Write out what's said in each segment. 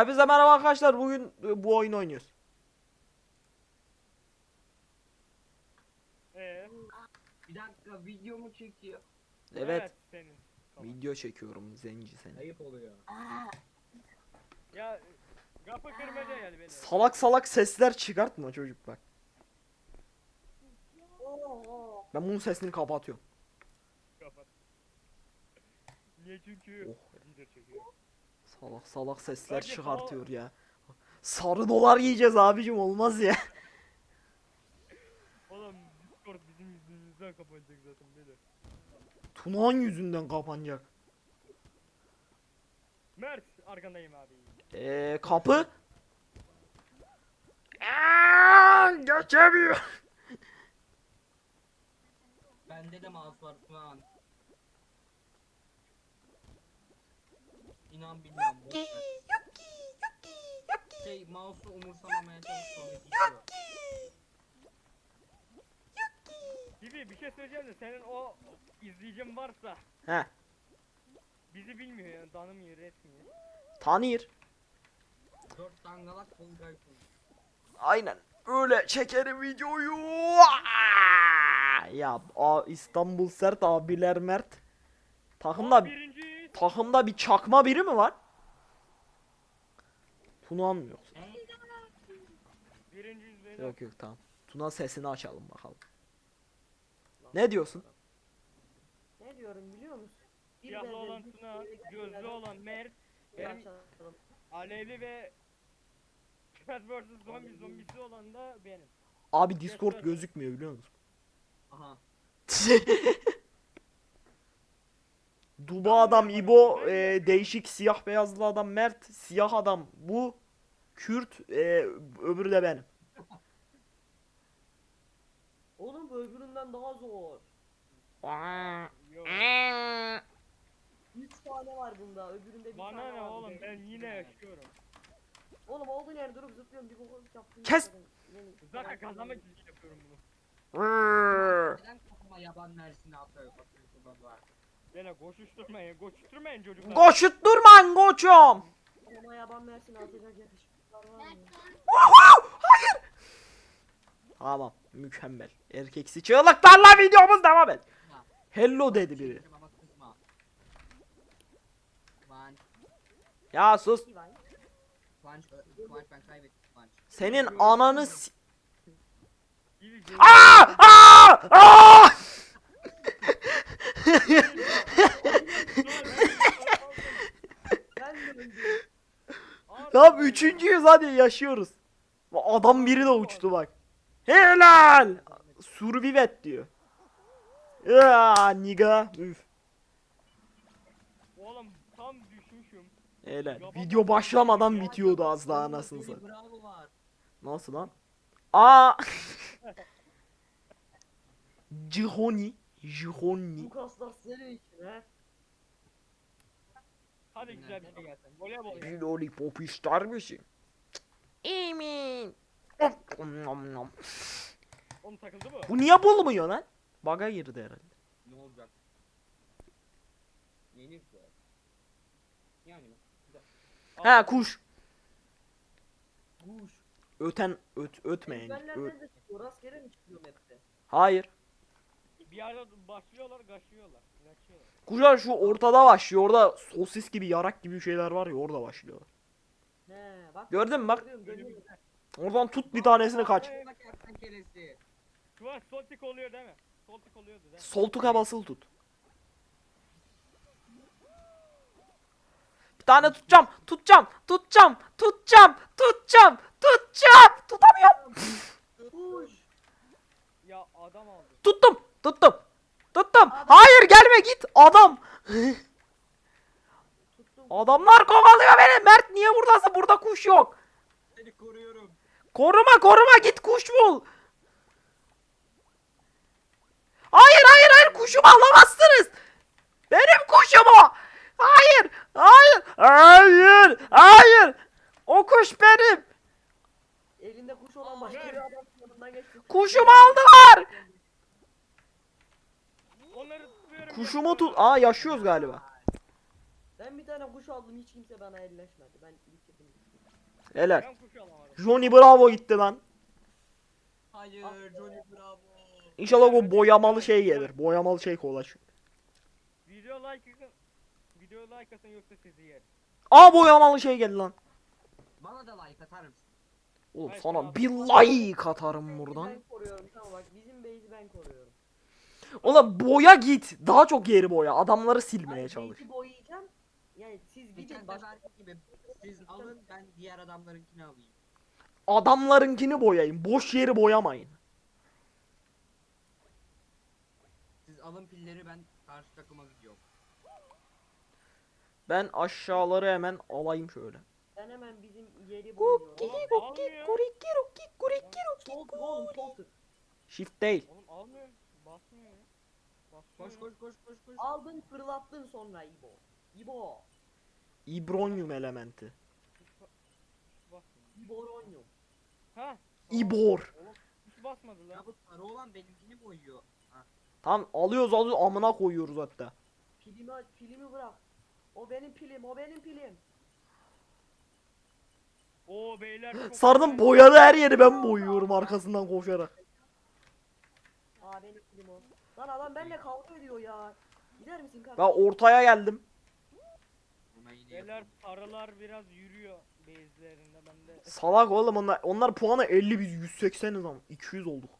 Hepinize merhaba arkadaşlar. Bugün e, bu oyunu oynuyoruz. Ee, Bir dakika video mu çekiyor? Evet. senin. Tamam. Video çekiyorum zenci seni. Ayıp oluyor. Ya kapı kırmaca yani beni. Salak salak sesler çıkartma çocuk bak. Ben bunun sesini kapatıyorum. Kapat. Niye çünkü Oh. video çekiyor. Salak salak sesler Bence çıkartıyor ya. Sarı dolar yiyeceğiz abicim olmaz ya. Oğlum Discord bizim yüzümüzden kapanacak zaten böyle. Tunağan yüzünden kapanacak. Mert arkandayım abi. Eee kapı. Aa, geçemiyor. Bende de mouse var şu an. İnan bilmiyorum. boş ver. Şey mouse'u umursamamaya çalışıyorum. bitiyor. Gibi bir şey söyleyeceğim de senin o izleyicin varsa He bizi bilmiyor yani tanımıyor etmiyor. tanır. Dört dangalak bulgar kız. Aynen. Öyle çekerim videoyu. Aa! Ya a, İstanbul Sert abiler Mert. Takımda birinci. Takımda bir çakma biri mi var? Tuna mı yoksa? Yok yok tamam. Tuna sesini açalım bakalım. Ne diyorsun? Ne diyorum biliyor musun? Bir Siyahlı olan Tuna, gözlü olan Mert, benim açalım. alevli ve Cat vs zombi zombisi olan da benim. Abi Discord gözükmüyor biliyor musun? Aha. Duba adam İbo, e, değişik siyah beyazlı adam Mert, siyah adam bu, Kürt, e, öbürü de benim. Oğlum bu öbüründen daha zor. Yok. 3 tane var bunda. Öbüründe bir Bana tane ne var. oğlum ben yine yaşıyorum. Oğlum olduğun yerde durup zıplıyorum bir bokun yaptım. Kes! Zaten kazanmak için yapıyorum bunu. Neden kafama yaban mersini atıyor? Atıyorsun baba. Beni koşuşturmayın, koşuşturmayın çocuklar. Koşutturmayın koçum. Ama yaban mersini atacak yakışıklılar var mı? Tamam mükemmel. Erkeksi çığlıklarla videomuz devam et. Hello dedi biri. Ama kızma. Kıvanç. Ya sus. İvan. Kıvanç. ö- Kıvanç ben kaybettim Kıvanç. Senin ananı s- Aa! Aa! Aa! Tamam üçüncüyüz hadi yaşıyoruz. Adam biri de uçtu bak. Helal. Survivet diyor. Ya niga. Üf. Oğlum tam düşmüşüm. Helal. Video başlamadan bitiyordu az daha anasını satayım. Nasıl lan? Aa. Cihoni. Cihoni. Bu kaslar senin için he. Hadi güzel bir şey gelsin. Voleybol. Bir lollipop ister misin? Emin. Nom nom. Oğlum takıldı mı? Bu niye bulmuyor lan? Baga girdi herhalde. Ne olacak? Yenir bu. Yani. He kuş. Kuş. Öten öt ötmeyin. Ö- Ezberlerden de çıkıyor. Rastgele mi çıkıyor map'te? Hayır. Bir yerde başlıyorlar, kaçıyorlar. Kaçıyorlar. Kuşlar şu ortada başlıyor. Orada sosis gibi yarak gibi şeyler var ya orada başlıyorlar. He bak. Gördün mü bak? Görüyorum, görüyorum. Oradan tut bir tanesini kaç. Bak kertenkelesi. Şu an sol tık oluyor değil mi? Sol tık oluyordu değil mi? Sol tuka basılı tut. Bir tane tutacağım. Tutacağım. Tutacağım. Tutacağım. Tutacağım. Tutacağım. Tutamıyorum. Kuş. Ya adam aldı. Tuttum. Tuttum. Tuttum. Hayır gelme git. Adam. Adamlar kovalıyor beni. Mert niye buradasın? Burada kuş yok. Seni koruyorum. Koruma koruma git kuş bul. Hayır hayır hayır kuşumu alamazsınız. Benim kuşum o. Hayır hayır hayır hayır. O kuş benim. Elinde kuş olan başka bir adam yanından geçti. Kuşumu aldılar. Kuşumu tut. Aa yaşıyoruz galiba. Ben bir tane kuş aldım hiç kimse bana elleşmedi. Ben bitirdim. Helal. Ben kuş alamadım. Johnny Bravo gitti lan. Hayır Johnny bravo. İnşallah o boyamalı şey gelir. Boyamalı şey kolay çünkü. Video like atın. Video like atın yoksa sizi yer. Aa boyamalı şey geldi lan. Bana da like atar mısın? Oğlum Hayır, sana bir like atarım buradan. Ben koruyorum tamam bak bizim base'i ben koruyorum. Oğlum boya git. Daha çok yeri boya. Adamları silmeye çalış. base'i boyayacağım. Yani siz Geçen gidin başka sefer gibi siz alın ben diğer adamlarınkini alayım. Adamlarınkini boyayın. Boş yeri boyamayın. Siz alın pilleri ben karşı takıma gidiyorum. Ben aşağıları hemen alayım şöyle. ben hemen bizim yeri boyuyorum. Oğlum almıyor. Sol tık oğlum sol tık. Shift değil. Oğlum almıyor. Koş koş koş koş koş. Aldın fırlattın sonra İbo. İbo. İbronyum elementi. İboronyum. Ha? İbor. Hiç basmadı lan. Ya bu sarı olan benimkini boyuyor. Ha. Tam alıyoruz alıyoruz amına koyuyoruz hatta. Pilimi aç, pilimi bırak. O benim pilim, o benim pilim. Oo beyler çok Sardım boyalı her yeri ben boyuyorum arkasından koşarak. Aa benim pilim o. Lan adam benimle kavga ediyor ya. Gider misin Ben kardeşim? ortaya geldim. Ona yine Beyler yapalım. sarılar biraz yürüyor base'lerinde ben de. Salak oğlum onlar. Onlar puanı 50 biz 180'iz ama 200 olduk.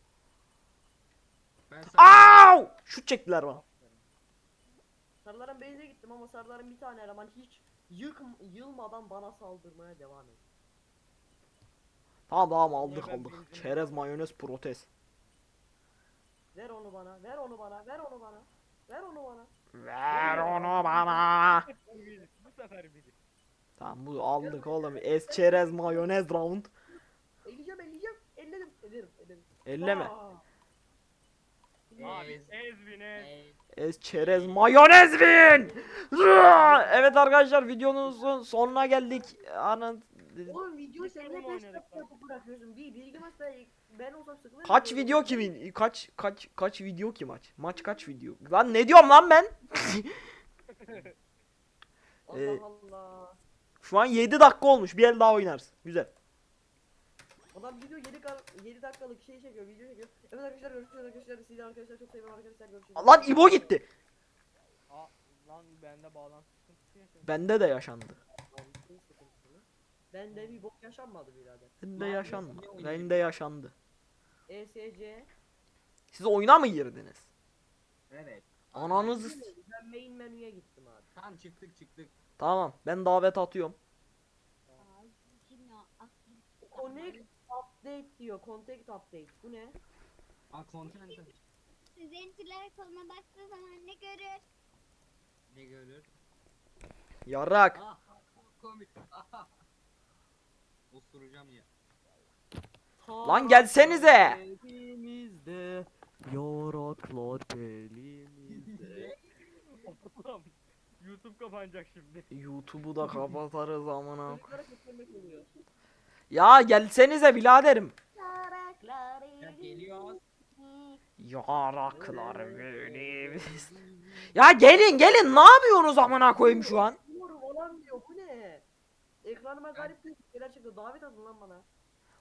Ben sana Au! Şut çektiler bana. Sarıların base'e gittim ama sarıların bir tane eleman hiç yık, yılmadan bana saldırmaya devam ediyor. Tamam tamam aldık Niye ben aldık. benzin- Çerez mayonez protez. Ver onu bana, ver onu bana, ver onu bana. Ver onu bana. Ver onu bana. Bu sefer bilir. Tamam bu aldık oğlum. Es çerez mayonez round. Elleyeceğim, elleyeceğim. Elledim, ederim, ederim. Elleme. Aa. Abi Ez. ezbin ez. Ey, Es çerez mayonez. Zıa! Evet arkadaşlar videonun sonuna geldik. Anın Oğlum video sen Bakalım ne beş oynadık dakika lan. yapıp bırakıyorsun. Bir bilgi maç ben, olsam sıkılırım. kaç video kimin? Kaç kaç kaç video ki maç? Maç kaç video? Lan ne diyorum lan ben? Allah Ee, Allah. Şu an 7 dakika olmuş. Bir el daha oynarız. Güzel. Adam video 7, 7 dakikalık şey çekiyor, video çekiyor. Evet arkadaşlar görüşürüz arkadaşlar. Sizi arkadaşlar çok seviyorum arkadaşlar görüşürüz. Lan İbo gitti. Aa, lan bende bağlantı. Bende de yaşandı. Ben de bir bok yaşanmadı birader. Bende oynayayım? Bende yaşandı. ESC. Siz oyuna mı girdiniz? Evet. Ananızı Ben main menüye gittim abi. Tamam çıktık çıktık. Tamam ben davet atıyorum. Connect update diyor. Contact update. Bu ne? Aa content Zenciler koluma baktığı zaman ne görür? ne görür? Yarrak. Ah çok komik. Ah. Osuracağım ya. Lan gelsenize. Elimizde yaraklar belimizde. YouTube kapanacak şimdi. YouTube'u da kapatırız amına. Ya gelsenize biraderim. Ya geliyor. Yaraklar benim. ya gelin gelin ne yapıyorsunuz amına koyayım şu an? Olan ne? Ekranıma garip bir şeyler çıktı. Davet atın lan bana.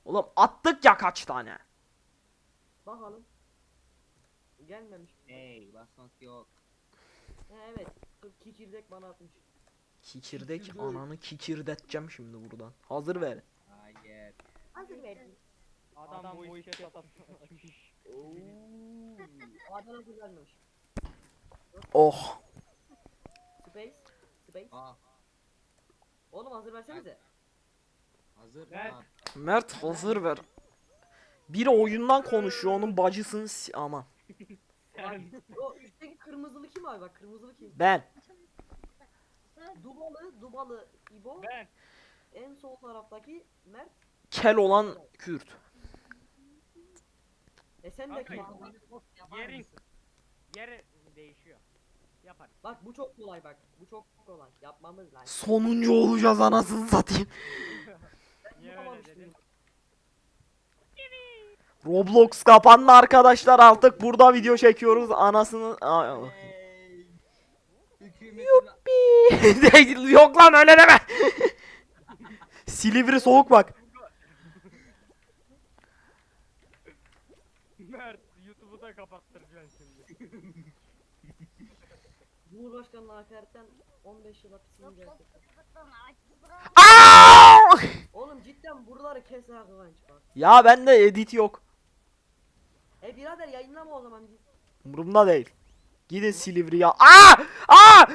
Oğlum attık ya kaç tane. Bakalım. Gelmemiş. Hey basmak yok. He evet. Kikirdek bana atmış. Kikirdek ananı kikirdeteceğim şimdi buradan. Hazır ver. Hayır. Hazır verdim. Adam, bu işe satmış. Adana güzelmiş. Oh. Space. Space. Aa Oğlum hazır versenize. hazır. Ver. Mert hazır ver. Biri oyundan konuşuyor onun bacısını si- aman. O üstteki kırmızılı kim abi bak kırmızılı kim? Ben. Dubalı, Dubalı İbo. ben. En sol taraftaki Mert. Kel olan Kürt. E sen de Kanka, Yerin yeri değişiyor. Yaparız. Bak bu çok kolay bak. Bu çok kolay. Yapmamız lazım. Sonuncu olacağız anasını satayım. Niye öyle dedin? Roblox kapandı arkadaşlar artık burada video çekiyoruz anasını Aa, Hey. Hükümetin Yok lan öyle deme. Silivri soğuk bak. Mert YouTube'u da kapattıracaksın şimdi. Cumhurbaşkanlığı hakaretten 15 yıl hapisini gerçekten. Aa! Oğlum cidden buraları kes ha Kıvanç bak. Ya bende edit yok. E birader yayınlama o zaman. Umurumda değil. Gidin Silivri ya. Aa! Aa!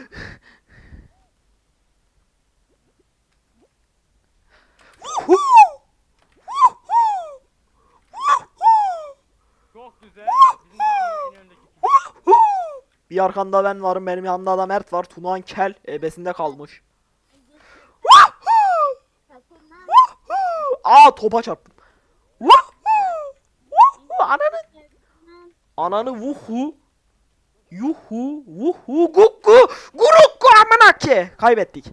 Vuhu! Vuhu! Vuhu! Çok güzel. Bizim takımın en öndeki kişi. Vuhu! Bir arkanda ben varım benim yanımda da Mert var. Tunağan kel ebesinde kalmış. Aa topa çarptım. Ananı Ananı vuhu. Yuhu vuhu gukku gurukku amına ki. Kaybettik.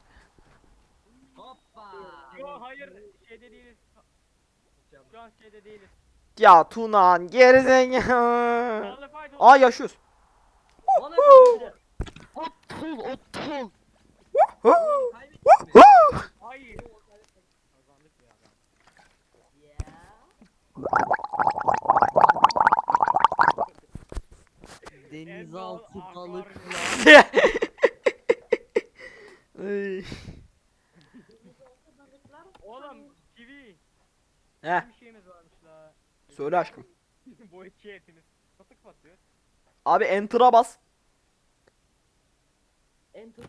Hoppa. Yo hayır şeyde değiliz. Şu an şeyde değiliz. Ya Tunan gerizekalı. Aa yaşıyoruz. Bana! Hayır. Denizaltı balıklar. Oğlum kivi. Heh Bir şeyimiz varmış la. söyle aşkım. Bu iki etimiz. Katık batıyor. Abi enter'a bas. Enter.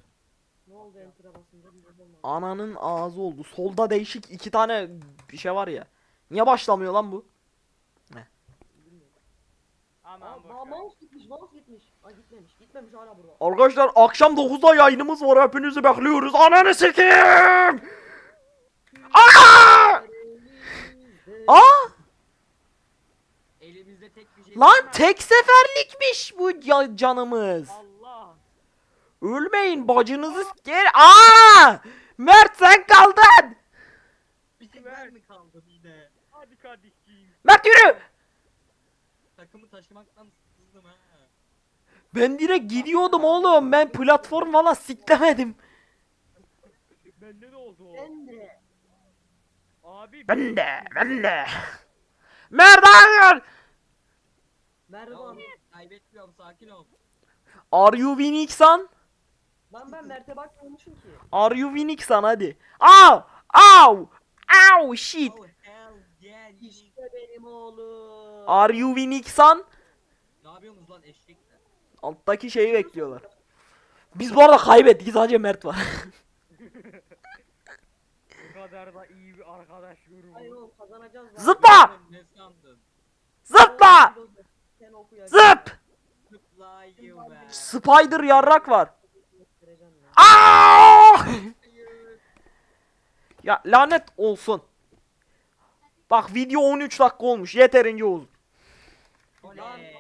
Ne oldu enter'a basınca şey. Ananın ağzı oldu. Solda değişik iki tane bir şey var ya. Niye başlamıyor lan bu? Aman Aa, boş ver. mouse gitmiş, mouse gitmiş. Aa gitmemiş, gitmemiş hala burada. Arkadaşlar akşam 9'da yayınımız var. Hepinizi bekliyoruz. Ananı sikeyim. Aa! Aa! Elimizde tek bir şey Lan tek seferlikmiş bu ya- canımız. Allah. Ölmeyin bacınızı gel. Aa! Mert sen kaldın. Bir tek ben mi kaldım yine? Hadi kardeşim. Mert yürü. Takımı taşımaktan sıkıldım ha. Ben direkt gidiyordum oğlum. Ben platform valla siklemedim. Bende de oldu o. Ben de. Abi Ben de, ben de. Mert hayır. Mervan. Kaybetmiyorum sakin ol. Are you winning son? Lan ben Mert'e bakmıyormuşum ki. Are you winning son hadi. Au! Au! Au shit. Oh hell yeah. İşte benim oğlum. Are you winning son? Ne yapıyorsunuz lan eşekler? Alttaki şeyi bekliyorlar. Biz bu arada kaybettik sadece Mert var. bu kadar da iyi bir arkadaş Hayır grubu. oğlum kazanacağız. Zıpla! Zıpla! Zıp! Spider yarrak var. Aa! Hayır. Ya lanet olsun. Bak video 13 dakika olmuş. Yeterince uzun. Oley.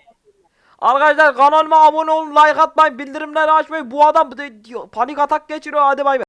Arkadaşlar kanalıma abone olun, like atmayı, bildirimleri açmayı. Bu adam panik atak geçiriyor. Hadi bay bay.